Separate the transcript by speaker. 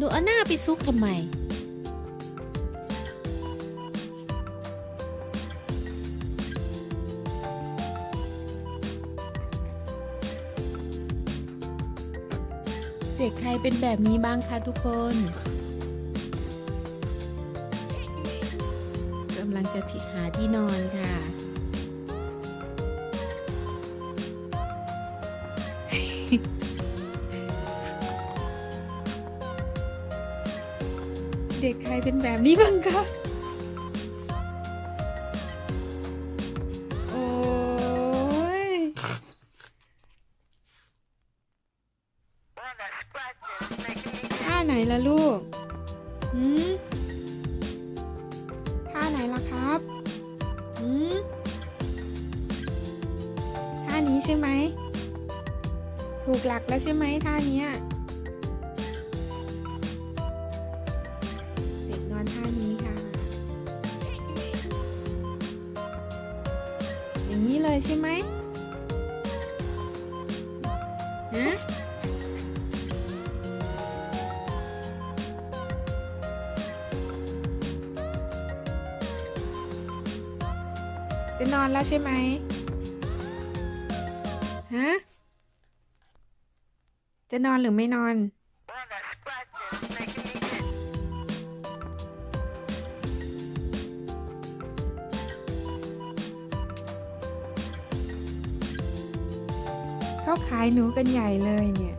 Speaker 1: ดูเอาหน้าไปซุกทำไม เด็กใครเป็นแบบนี้บ้างคะทุกคนกำลังจะทิหาที่นอนค่ะ เด็กใครเป็นแบบนี้บ้างคะโอ้ยท่าไหนล่ะลูกหืมท่าไหนล่ะครับหืมท่านี้ใช่ไหม ถูกหลักแล้วใช่ไหมท่านี้เด็กนอนท่านี้ค่ะ อย่างนี้เลยใช่ไหมฮะจะนอนแล้วใช่ไหมฮะ จะนอนหรือไม่นอน เขาขายหนูกันใหญ่เลยเนี่ย